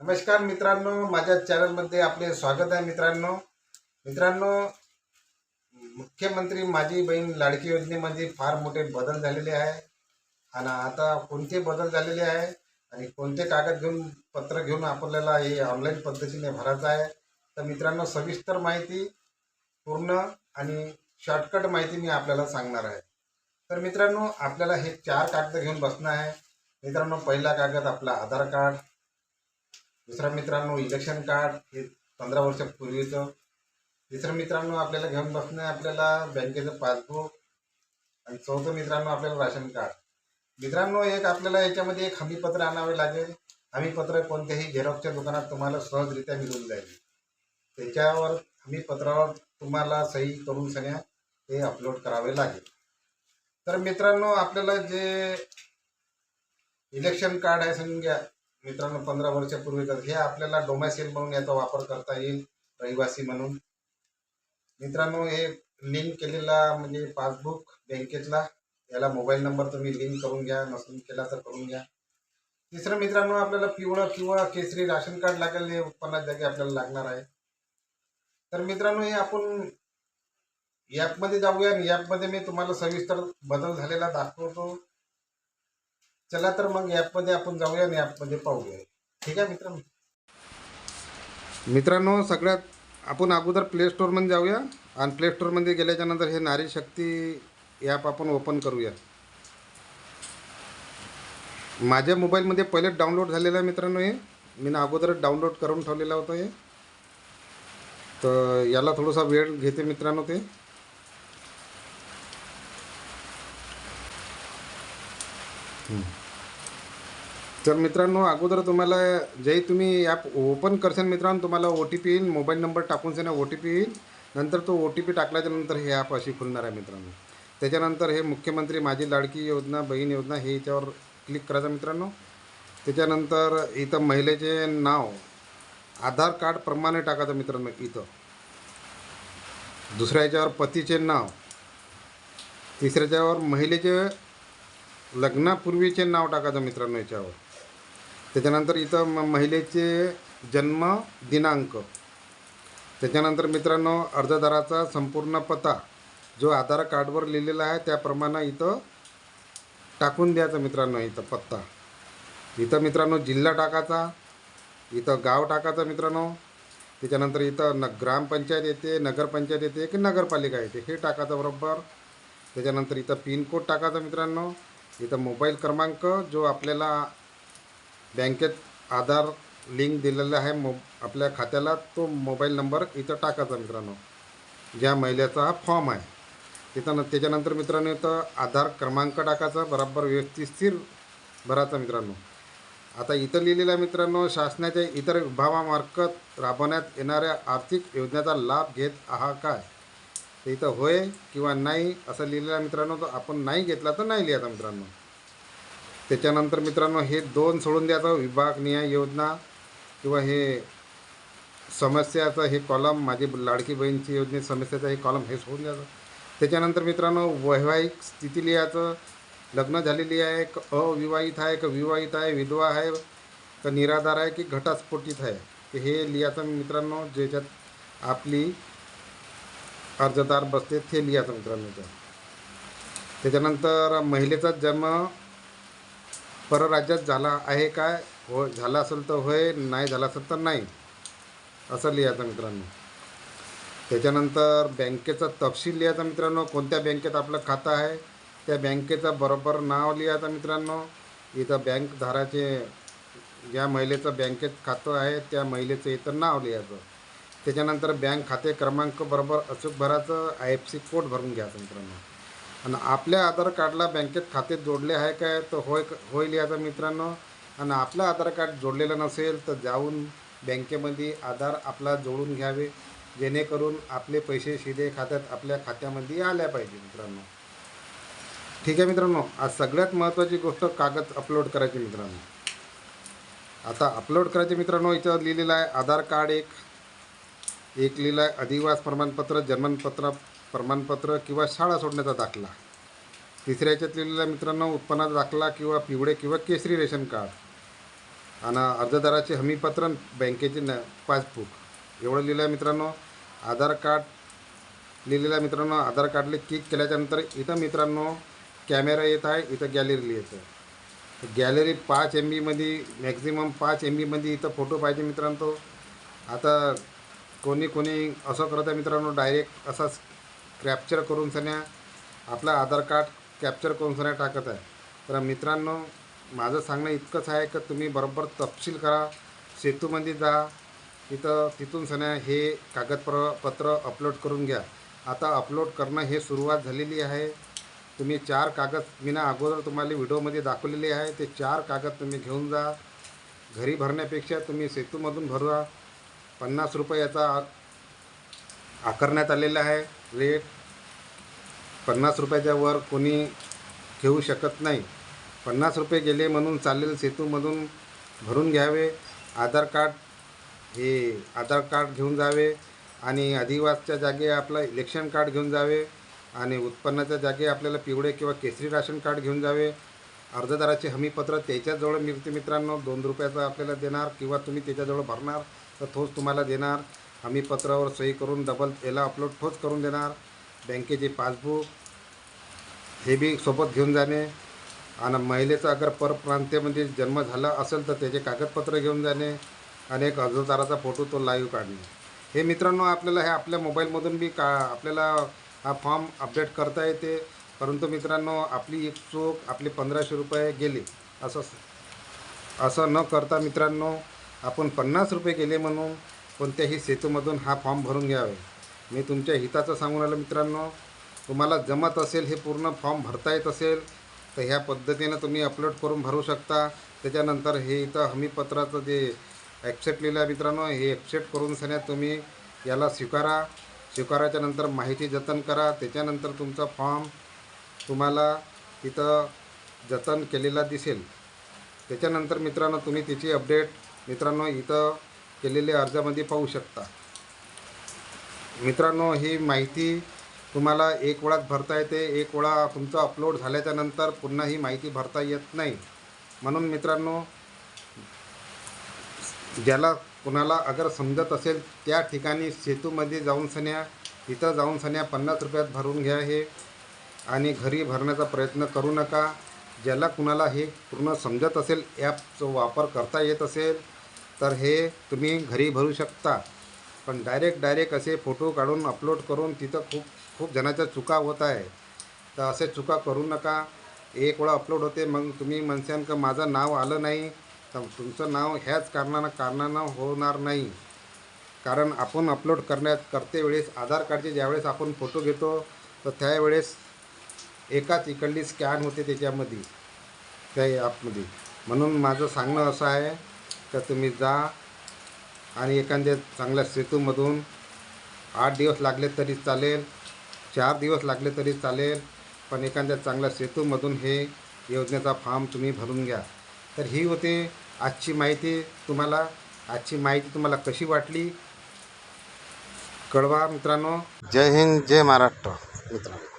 नमस्कार मित्रांनो माझ्या चॅनलमध्ये आपले स्वागत आहे मित्रांनो. मित्रांनो मुख्यमंत्री माझी बहीण लाडकी योजनेमध्ये फार मोठे बदल झालेले आहे. आणि आता कोणते बदल झालेले आहे आणि कोणते कागद घेऊन पत्र घेऊन आपल्याला हे ऑनलाईन पद्धतीने भरायचं आहे? तर मित्रांनो सविस्तर माहिती पूर्ण आणि शॉर्टकट माहिती मी आपल्याला सांगणार आहे. तर मित्रांनो आपल्याला हे चार कागद घेऊन बसणं आहे. मित्रांनो पहिला कागद आपला आधार कार्ड दुसरा मित्रांनो इलेक्शन कार्ड हे पंधरा वर्षापूर्वीचं. तिसरं मित्रांनो आपल्याला घेऊन बसणं आपल्याला बँकेचं पासबुक. आणि चौथं मित्रांनो आपल्याला राशन कार्ड मित्रांनो एक आपल्याला याच्यामध्ये एक हमीपत्र आणावे लागेल. हमीपत्र कोणत्याही झेरॉक्सच्या दुकानात तुम्हाला सहजरित्या मिळून जाईल. त्याच्यावर हमीपत्रावर तुम्हाला सही करून सगळ्या ते अपलोड करावे लागेल. तर मित्रांनो आपल्याला जे इलेक्शन कार्ड आहे समजा मित्रांनो पंधरा वर्षापूर्वी तर हे आपल्याला डोमॅसिल म्हणून याचा वापर करता येईल रहिवासी म्हणून. मित्रांनो हे लिंक केलेला म्हणजे पासबुक बँकेतला याला मोबाईल नंबर तुम्ही लिंक करून घ्या नसून केला तर करून घ्या. तिसरं मित्रांनो आपल्याला पिवळं किंवा केसरी राशन कार्ड लागेल हे उत्पन्नात जागी आपल्याला लागणार आहे. तर मित्रांनो हे आपण ॲपमध्ये जाऊया आणि ॲपमध्ये मी तुम्हाला सविस्तर बदल झालेला दाखवतो. चला तर मग ॲपमध्ये आपण जाऊया आणि ॲपमध्ये पाहूया. ठीक आहे मित्रांनो? मित्रांनो सगळ्यात आपण अगोदर प्ले स्टोअरमध्ये जाऊया आणि प्ले स्टोअरमध्ये गेल्याच्यानंतर हे नारी शक्ती ॲप आपण ओपन करूया. माझ्या मोबाईलमध्ये पहिलेच डाउनलोड झालेलं आहे मित्रांनो हे. मी ना अगोदरच डाउनलोड करून ठेवलेलं होतं हे. तर याला थोडासा वेळ घेते मित्रांनो ते. तर मित्रांनो अगोदर तुम्हाला जे तुम्ही ॲप ओपन करशाल मित्रांनो तुम्हाला ओ टी पी येईल मोबाईल नंबर टाकून सेना ओ टी पी येईल. नंतर तो ओ टी पी टाकल्याच्या नंतर हे ॲप अशी खुलणार आहे मित्रांनो. त्याच्यानंतर हे मुख्यमंत्री माझी लाडकी योजना बहीण योजना हे याच्यावर क्लिक करायचं मित्रांनो. त्याच्यानंतर इथं महिलेचे नाव आधार कार्ड प्रमाणे टाकायचं मित्रांनो इथं. दुसऱ्या याच्यावर पतीचे नाव. तिसऱ्याच्यावर महिलेचे लग्नापूर्वीचे नाव टाकायचं मित्रांनो याच्यावर. त्याच्यानंतर इथं म महिलेचे जन्म दिनांक. त्याच्यानंतर मित्रांनो अर्जदाराचा संपूर्ण पत्ता जो आधार कार्डवर लिहिलेला आहे त्याप्रमाणे इथं टाकून द्यायचा मित्रांनो इथं पत्ता. इथं मित्रांनो जिल्हा टाकायचा इथं गाव टाकायचं मित्रांनो. त्याच्यानंतर इथं न ग्रामपंचायत येते नगरपंचायत येते की नगरपालिका येते हे टाकायचं बरोबर. त्याच्यानंतर इथं पिनकोड टाकायचा मित्रांनो. इथं मोबाईल क्रमांक जो आपल्याला बँकेत आधार लिंक दिलेला आहे मो आपल्या खात्याला तो मोबाईल नंबर इथं टाकायचा मित्रांनो. ज्या महिलेचा हा फॉर्म आहे. तिथं न त्याच्यानंतर मित्रांनो इथं आधार क्रमांक टाकायचा बरोबर व्यवस्थित भरायचा मित्रांनो. आता इथं लिहिलेलं आहे मित्रांनो शासनाच्या इतर विभागामार्फत राबवण्यात येणाऱ्या आर्थिक योजनेचा लाभ घेत आहात काय? तर इथं होय किंवा नाही असं लिहिलेला मित्रांनो तर आपण नाही घेतला तर नाही लिहायचा मित्रांनो. त्याच्यानंतर मित्रांनो हे दोन सोडून द्यायचं विभाग न्याय योजना किंवा हे समस्याचं हे कॉलम माझी लाडकी बहीणची योजने समस्याचं हे कॉलम हे सोडून द्यायचं त्याच्यानंतर मित्रांनो वैवाहिक स्थिती लिहायचं. लग्न झालेली आहे क अविवाहित आहे का विवाहित आहे विधवा आहे का निराधार आहे की घटास्फोटित आहे. हे लिहायचं मित्रांनो ज्याच्यात आपली अर्जदार बसते ते लिहायचं मित्रांनो. तर त्याच्यानंतर महिलेचा जन्म परराज्यात झाला आहे काय? हो झाला असेल तर होय नाही झाला असेल तर नाही. असं लिहायचं मित्रांनो. त्याच्यानंतर बँकेचा तपशील लिहायचा मित्रांनो. कोणत्या बँकेत आपलं खातं आहे? त्या बँकेचं बरोबर नाव लिहायचं मित्रांनो. इथं बँकधाराचे ज्या महिलेचं बँकेत खातं आहे त्या महिलेचं इथं नाव लिहायचं. त्याच्यानंतर बँक खाते क्रमांक बरोबर अचूक भरायचं आय एफ सी कोड भरून घ्यायचं मित्रांनो. आणि आपल्या आधार कार्डला बँकेत खाते जोडले आहे काय तर होय होईल लिहायचं मित्रांनो. आणि आपलं आधार कार्ड जोडलेलं नसेल तर जाऊन बँकेमध्ये आधार आपला जोडून घ्यावे. जेणेकरून आपले पैसे सीधे खात्यात आपल्या खात्यामध्ये आल्या पाहिजे मित्रांनो. ठीक आहे मित्रांनो आज सगळ्यात महत्त्वाची गोष्ट कागद अपलोड करायची मित्रांनो. आता अपलोड करायचे मित्रांनो इथं लिहिलेलं आहे आधार कार्ड एक एक लिहिलं आहे अधिवास प्रमाणपत्र जन्मपत्र प्रमाणपत्र किंवा शाळा सोडण्याचा दाखला. तिसऱ्या याच्यात लिहिलेल्या मित्रांनो उत्पन्नाचा दाखला किंवा पिवळे किंवा केसरी रेशन कार्ड आणि अर्जदाराचे हमीपत्र बँकेचे न पासबुक. एवढं लिहिलं आहे मित्रांनो. आधार कार्ड लिहिलेल्या मित्रांनो आधार कार्डले क्लिक केल्याच्यानंतर इथं मित्रांनो कॅमेरा येत आहे इथं गॅलरी येतं. गॅलरी पाच एम बीमध्ये मॅक्झिमम पाच एम बीमध्ये इथं फोटो पाहिजे मित्रांनो. आता कोणी कोणी असं करत आहे मित्रांनो डायरेक्ट असाच कॅप्चर करून सन्या आपला आधार कार्ड कॅप्चर करून सन्या टाकत आहे. तर मित्रांनो माझं सांगणं इतकंच आहे की तुम्ही बरोबर तपशील करा सेतूमध्ये जा तिथं तिथून सन्या हे कागदपत्र पत्र अपलोड करून घ्या. आता अपलोड करणं हे सुरुवात झालेली आहे. तुम्ही चार कागद मी ना अगोदर तुम्हाला व्हिडिओमध्ये दाखवलेले आहे ते चार कागद तुम्ही घेऊन जा. घरी भरण्यापेक्षा तुम्ही सेतूमधून भरवा. पन्नास रुपये याचा आकारण्यात आलेला आहे. रेट पन्नास रुपयाच्या वर कोणी घेऊ शकत नाही. पन्नास रुपये गेले म्हणून चालेल सेतूमधून भरून घ्यावे. आधार कार्ड हे आधार कार्ड घेऊन जावे आणि अधिवासच्या जागी आपलं इलेक्शन कार्ड घेऊन जावे आणि उत्पन्नाच्या जागी आपल्याला पिवळे किंवा केसरी राशन कार्ड घेऊन जावे. अर्जदाराचे हमीपत्र त्याच्याजवळ मिळते मित्रांनो. दोन रुपयाचं आपल्याला देणार किंवा तुम्ही त्याच्याजवळ भरणार. तर तोच तुम्हाला देणार. हमीपत्रावर सही करून डबल याला अपलोड ठोच करून देणार. बँकेचे पासबुक हे बी सोबत घेऊन जाणे. आणि महिलेचा अगर परप्रांतीमध्ये जन्म झाला असेल तर त्याचे कागदपत्र घेऊन जाणे. आणि एक अर्जदाराचा फोटो तो लाईव्ह काढणे. हे मित्रांनो आपल्याला हे आपल्या मोबाईलमधून बी का आपल्याला हा फॉर्म अपडेट करता येते. परंतु मित्रांनो आपली एक चूक आपले पंधराशे रुपये गेले. असं असं न करता मित्रांनो आपण पन्नास रुपये गेले म्हणून कोणत्याही सेतूमधून हा फॉर्म भरून घ्यावे. मी तुमच्या हिताचं सांगून आलं मित्रांनो. तुम्हाला जमत असेल हे पूर्ण फॉर्म भरता येत असेल तर ह्या पद्धतीनं तुम्ही अपलोड करून भरू शकता. त्याच्यानंतर हे इथं हमीपत्राचं जे ॲक्सेप्ट लिहिलं आहे मित्रांनो हे ॲक्सेप्ट करून सण्या तुम्ही याला स्वीकारा. स्वीकाराच्या नंतर माहिती जतन करा. त्याच्यानंतर तुमचा फॉर्म तुम्हाला तिथं जतन केलेला दिसेल. त्याच्यानंतर मित्रांनो तुम्ही तिची अपडेट मित्रांनो इथं केलेले अर्जामध्ये पाहू शकता. मित्रांनो ही माहिती तुम्हाला एक वेळात भरता येते एक वेळा तुमचं अपलोड झाल्याच्यानंतर पुन्हा ही माहिती भरता येत नाही. म्हणून मित्रांनो ज्याला कुणाला अगर समजत असेल त्या ठिकाणी सेतूमध्ये जाऊन सन्या तिथं जाऊन सन्या पन्नास रुपयात भरून घ्या हे. आणि घरी भरण्याचा प्रयत्न करू नका. ज्याला कुणाला हे पूर्ण समजत असेल ॲपचा वापर करता येत असेल तर हे तुम्ही घरी भरू शकता. पण डायरेक्ट डायरेक्ट असे फोटो काढून अपलोड करून तिथं खूप खूप जणाच्या चुका होत आहे. तर असे चुका करू नका. एक वेळा अपलोड होते मग तुम्ही म्हणशान का माझं नाव आलं नाही. तर तुमचं नाव ह्याच कारणानं कारणानं होणार नाही. कारण आपण अपलोड करण्यात करते वेळेस आधार कार्डचे ज्यावेळेस आपण फोटो घेतो तर त्यावेळेस एकाच इकडली स्कॅन होते त्याच्यामध्ये त्या ॲपमध्ये म्हणून माझं सांगणं असं आहे तर तुम्ही जा. आणि एखाद्या चांगल्या सेतूमधून आठ दिवस लागले तरी चालेल चार दिवस लागले तरी चालेल पण एखाद्या चांगल्या सेतूमधून हे योजनेचा फॉर्म तुम्ही भरून घ्या. तर ही होती आजची माहिती तुम्हाला. आजची माहिती तुम्हाला कशी वाटली? कळवा मित्रांनो. जय हिंद जय महाराष्ट्र मित्रांनो.